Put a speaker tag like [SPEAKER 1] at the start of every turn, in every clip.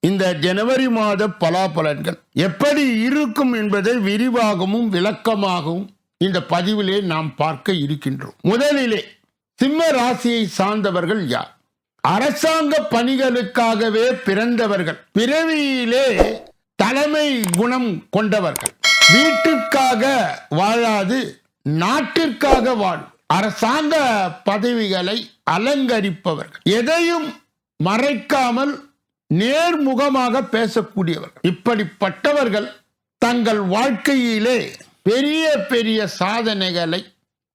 [SPEAKER 1] இந்த ஜனவரி மாத பலாபலன்கள் எப்படி இருக்கும் என்பதை விரிவாகவும் விளக்கமாகவும் இந்த பதிவிலே நாம் பார்க்க இருக்கின்றோம். முதலிலே சிம்ம ராசியை சார்ந்தவர்கள் யார்? அரசாங்க பணிகளுக்காகவே பிறந்தவர்கள் பிறவியிலே தலைமை குணம் கொண்டவர்கள். வீட்டிற்காக வாழாது நாட்டிற்காக வாழும். அரசாங்க பதவிகளை அலங்கரிப்பவர்கள். எதையும் மறைக்காமல் நேர்முகமாக பேசக்கூடியவர் இப்படிப்பட்டவர்கள் தங்கள் வாழ்க்கையிலே பெரிய பெரிய சாதனைகளை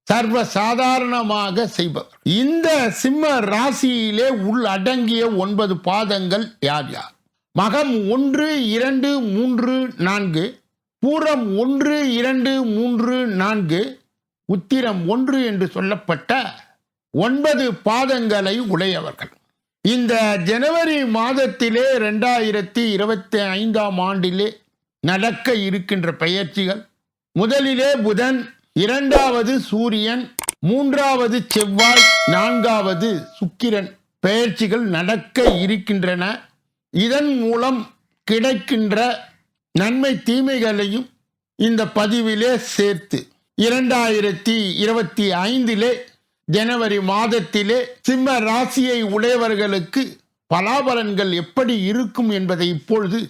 [SPEAKER 1] சர்வ சாதாரணமாக செய்பவர். இந்த சிம்ம ராசியிலே உள்ளடங்கிய ஒன்பது பாதங்கள் யார் யார்? மகம் ஒன்று இரண்டு மூன்று நான்கு. பூரம் ஒன்று இரண்டு மூன்று நான்கு. உத்திரம் ஒன்று என்று சொல்லப்பட்ட ஒன்பது பாதங்களை உடையவர்கள். இந்த ஜனவரி மாதத்திலே ரெண்டாயிரத்தி இருபத்தி ஐந்தாம் ஆண்டிலே நடக்க இருக்கின்ற பயிற்சிகள். முதலிலே புதன் இரண்டாவது சூரியன் மூன்றாவது செவ்வாய் நான்காவது சுக்கிரன் பயிற்சிகள் நடக்க இருக்கின்றன. இதன் மூலம் கிடைக்கின்ற நன்மை தீமைகளையும் இந்த பதிவிலே சேர்த்து இரண்டாயிரத்தி இருபத்தி ஐந்திலே ஜனவரி மாதத்திலே சிம்ம ராசியை உடையவர்களுக்கு பலாபலன்கள் எப்படி இருக்கும் என்பதை இப்பொழுது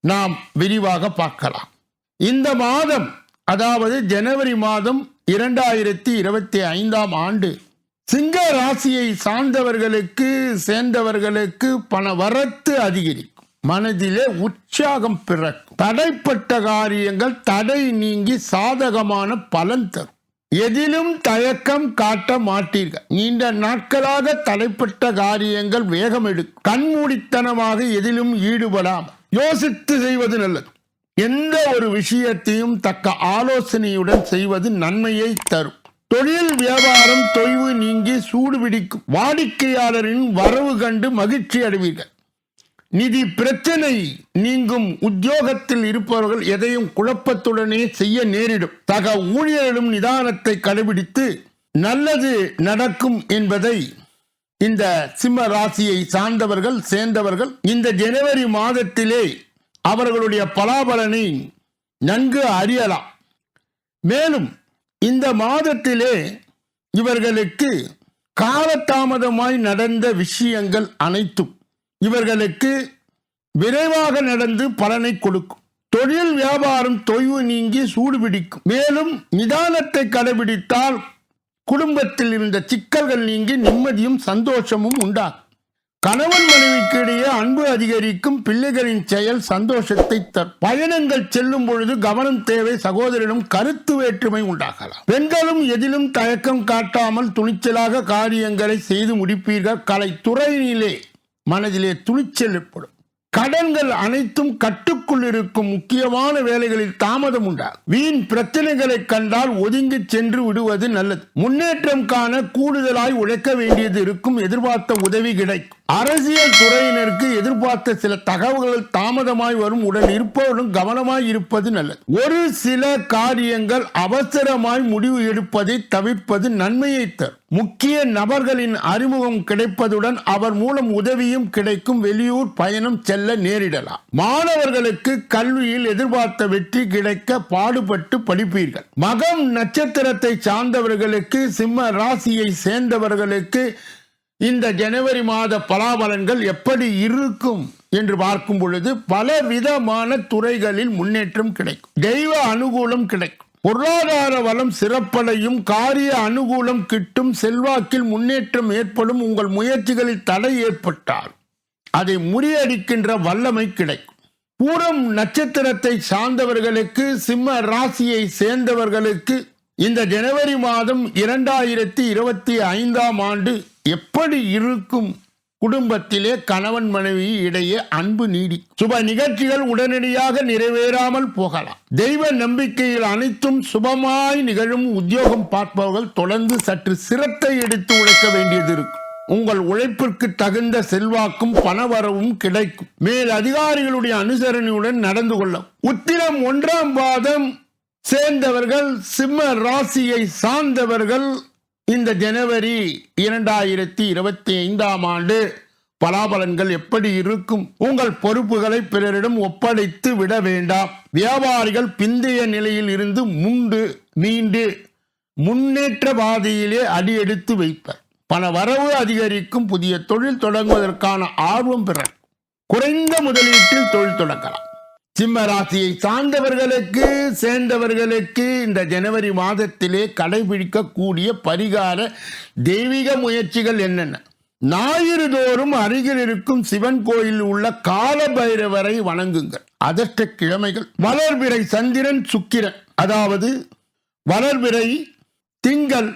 [SPEAKER 1] நாம் விரிவாக பார்க்கலாம். இந்த மாதம் அதாவது ஜனவரி மாதம் இரண்டாயிரத்தி இருபத்தி ஐந்தாம் ஆண்டு சிங்க ராசியை சார்ந்தவர்களுக்கு சேர்ந்தவர்களுக்கு பண வரத்து அதிகரிக்கும். மனதிலே உற்சாகம் பிறக்கும். தடைப்பட்ட காரியங்கள் தடை நீங்கி சாதகமான பலன் தரும். எதிலும் தயக்கம் காட்ட மாட்டீர்கள். நீண்ட நாட்களாக தடைப்பட்ட காரியங்கள் வேகம் எடுக்கும் கண்மூடித்தனமாக எதிலும் ஈடுபடாம யோசித்து செய்வது நல்லது. எந்த ஒரு விஷயத்தையும் தக்க ஆலோசனையுடன் செய்வது நன்மையை தரும். தொழில் வியாபாரம் தொய்வு நீங்கி சூடு பிடிக்கும். வாடிக்கையாளரின் வரவு கண்டு மகிழ்ச்சி அடைவீர்கள். நிதி பிரச்சனை நீங்கும் உத்தியோகத்தில் இருப்பவர்கள் எதையும் குழப்பத்துடனே செய்ய நேரிடும். சக ஊழியர்களும் நிதானத்தை கடைபிடித்து நல்லது நடக்கும் என்பதை இந்த சிம்ம ராசியை சார்ந்தவர்கள் சேர்ந்தவர்கள் இந்த ஜனவரி மாதத்திலே அவர்களுடைய பலாபலனை நன்கு அறியலாம். மேலும் இந்த மாதத்திலே இவர்களுக்கு காலதாமதமாய் நடந்த விஷயங்கள் அனைத்தும் இவர்களுக்கு விரைவாக நடந்து பலனை கொடுக்கும். தொழில் வியாபாரம் தொய்வு நீங்கி சூடு பிடிக்கும். மேலும் நிதானத்தை கடைபிடித்தால் குடும்பத்தில் இருந்த சிக்கல்கள் நீங்கி நிம்மதியும் சந்தோஷமும் உண்டாகும். கணவன் மனைவிக்கு இடையே அன்பு அதிகரிக்கும் பிள்ளைகளின் செயல் சந்தோஷத்தை தரும். பயணங்கள் செல்லும் பொழுது கவனம் தேவை சகோதரனும் கருத்து வேற்றுமை உண்டாகலாம். பெண்களும் எதிலும் தயக்கம் காட்டாமல் துணிச்சலாக காரியங்களை செய்து முடிப்பீர்கள். கலைத்துறையிலே மனதிலே துணிச்சல் ஏற்படும். கடன்கள் அனைத்தும் கட்டுக்குள் இருக்கும் முக்கியமான வேலைகளில் தாமதம் உண்டா வீண் பிரச்சனைகளை கண்டால் ஒதுங்கி சென்று விடுவது நல்லது. முன்னேற்றம் காண கூடுதலாய் உழைக்க வேண்டியது இருக்கும். எதிர்பார்த்த உதவி கிடைக்கும். அரசியல் துறையினருக்கு எதிர்பார்த்த சில தகவல்கள் தாமதமாய் வரும். உடன் இருப்பவரும் கவனமாய் இருப்பது நல்லது. ஒரு சில காரியங்கள் அவசரமாய் முடிவு எடுப்பதை தவிர்ப்பது நன்மையை தரும். முக்கிய நபர்களின் அறிமுகம் கிடைப்பதுடன் அவர் மூலம் உதவியும் கிடைக்கும். வெளியூர் பயணம் செல்ல நேரிடலாம். மாணவர்களுக்கு கல்வியில் எதிர்பார்த்த வெற்றி கிடைக்க பாடுபட்டு படிப்பீர்கள். மகம் நட்சத்திரத்தை சார்ந்தவர்களுக்கு சிம்ம ராசியை சேர்ந்தவர்களுக்கு இந்த ஜனவரி மாத பலாபலன்கள் எப்படி இருக்கும் என்று பார்க்கும் பொழுது பல விதமான துறைகளில் முன்னேற்றம் கிடைக்கும். தெய்வ அனுகூலம் கிடைக்கும். பொருளாதார வளம் சிறப்படையும் காரிய அனுகூலம் கிட்டும் செல்வாக்கில் முன்னேற்றம் ஏற்படும் உங்கள் முயற்சிகளில் தடை ஏற்பட்டால் அதை முறியடிக்கின்ற வல்லமை கிடைக்கும். பூரம் நட்சத்திரத்தை சார்ந்தவர்களுக்கு சிம்ம ராசியை சேர்ந்தவர்களுக்கு இந்த ஜனவரி மாதம் இரண்டாயிரத்தி இருபத்தி ஐந்தாம் ஆண்டு எப்படி இருக்கும் குடும்பத்திலே கணவன் மனைவி இடையே அன்பு நீடி சுப நிகழ்ச்சிகள் உடனடியாக நிறைவேறாமல் போகலாம். தெய்வ நம்பிக்கையில் அனைத்தும் சுபமாய் நிகழும் உத்தியோகம் பார்ப்பவர்கள் தொடர்ந்து சற்று சிரத்தை எடுத்து உழைக்க வேண்டியது இருக்கும். உங்கள் உழைப்பிற்கு தகுந்த செல்வாக்கும் பணவரவும் கிடைக்கும். மேல் அதிகாரிகளுடைய அனுசரணையுடன் நடந்து கொள்ளும் உத்திரம் ஒன்றாம் பாதம் சேர்ந்தவர்கள் சிம்ம ராசியை சார்ந்தவர்கள் இந்த ஜனவரி இரண்டாயிரத்தி இருபத்தி ஐந்தாம் ஆண்டு பலாபலன்கள் எப்படி இருக்கும்? உங்கள் பொறுப்புகளை பிறரிடம் ஒப்படைத்து விட வேண்டாம். வியாபாரிகள் பிந்தைய நிலையில் இருந்து முண்டு மீண்டு முன்னேற்ற பாதையிலே அடியெடுத்து வைப்பர். பல வரவு அதிகரிக்கும் புதிய தொழில் தொடங்குவதற்கான ஆர்வம் பெற குறைந்த முதலீட்டில் தொழில் தொடங்கலாம். சிம்ம ராசியை சார்ந்தவர்களுக்கு சேர்ந்தவர்களுக்கு இந்த ஜனவரி மாதத்திலே கடைபிடிக்கக்கூடிய பரிகார தெய்வீக முயற்சிகள் என்னென்ன? ஞாயிறு தோறும் அருகில் இருக்கும் சிவன் கோயில் உள்ள கால பைரவரை வணங்குங்கள். அதற்ற கிழமைகள். வளர்பிறை சந்திரன் சுக்கிரன். அதாவது வளர்பிறை திங்கள்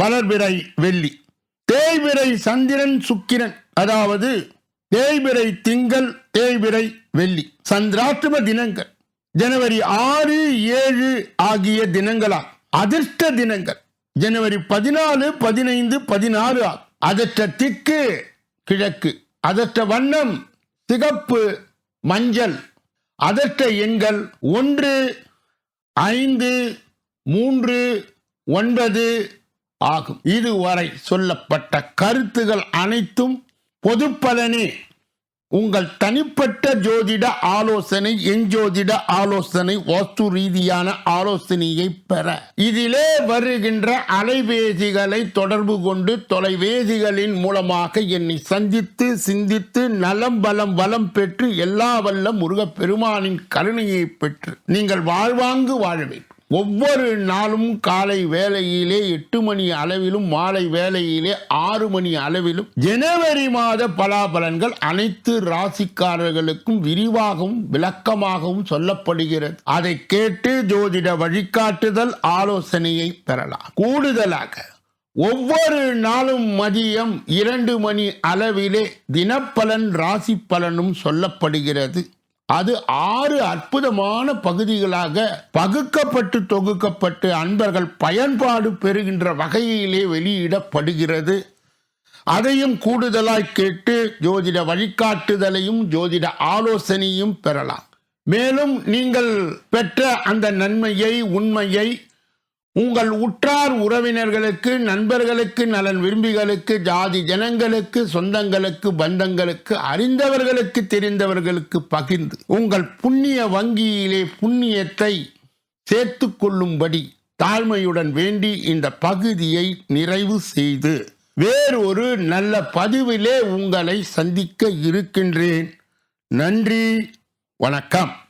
[SPEAKER 1] வளர்பிறை வெள்ளி. தேய்பிறை சந்திரன் சுக்கிரன். அதாவது தேய்பிறை திங்கள் தேய்பிறை வெள்ளி. சந்திராஷ்டம தினங்கள். ஜனவரி ஆறு ஏழு ஆகிய தினங்களா அதிர்ஷ்ட தினங்கள். ஜனவரி பதினாலு பதினைந்து பதினாறு ஆகும் அதற்ற திக்கு கிழக்கு. அதற்ற வண்ணம் சிகப்பு மஞ்சள். அதற்ற எண்கள் ஒன்று ஐந்து மூன்று ஒன்பது ஆகும். இதுவரை சொல்லப்பட்ட கருத்துகள் அனைத்தும் பொது பலனே உங்கள் தனிப்பட்ட ஜோதிட ஆலோசனை என் ஜோதிட ஆலோசனை வாஸ்து ரீதியான ஆலோசனையை பெற. இதிலே வருகின்ற அலைபேசிகளை தொடர்பு கொண்டு தொலைபேசிகளின் மூலமாக என்னை சந்தித்து சிந்தித்து நலம் பலம் வளம் பெற்று எல்லா வல்ல முருகப் பெருமானின் கருணையை பெற்று நீங்கள் வாழ்வாங்கு வாழ வேண்டும். ஒவ்வொரு நாளும் காலை வேலையிலே எட்டு மணி அளவிலும் மாலை வேலையிலே ஆறு மணி அளவிலும் ஜனவரி மாத பலாபலன்கள் அனைத்து ராசிக்காரர்களுக்கும் விரிவாகவும் விளக்கமாகவும் சொல்லப்படுகிறது. அதை கேட்டு ஜோதிட வழிகாட்டுதல் ஆலோசனையை பெறலாம். கூடுதலாக ஒவ்வொரு நாளும் மதியம் இரண்டு மணி அளவிலே தினப்பலன் ராசி பலனும் சொல்லப்படுகிறது. அது ஆறு அற்புதமான பகுதிகளாக பகுக்கப்பட்டு தொகுக்கப்பட்டு அன்பர்கள் பயன்பாடு பெறுகின்ற வகையிலே வெளியிடப்படுகிறது. அதையும் கூடுதலாய் கேட்டு ஜோதிட வழிகாட்டுதலையும் ஜோதிட ஆலோசனையும் பெறலாம். மேலும் நீங்கள் பெற்ற அந்த நன்மையை உண்மையை உங்கள் உற்றார் உறவினர்களுக்கு நண்பர்களுக்கு நலன் விரும்பிகளுக்கு ஜாதி ஜனங்களுக்கு சொந்தங்களுக்கு பந்தங்களுக்கு அறிந்தவர்களுக்கு தெரிந்தவர்களுக்கு பகிர்ந்து உங்கள் புண்ணிய வங்கியிலே புண்ணியத்தை சேர்த்து கொள்ளும்படி தாழ்மையுடன் வேண்டி இந்த பகுதியை நிறைவு செய்து வேறொரு நல்ல பதிவிலே உங்களை சந்திக்க இருக்கின்றேன். நன்றி. வணக்கம்.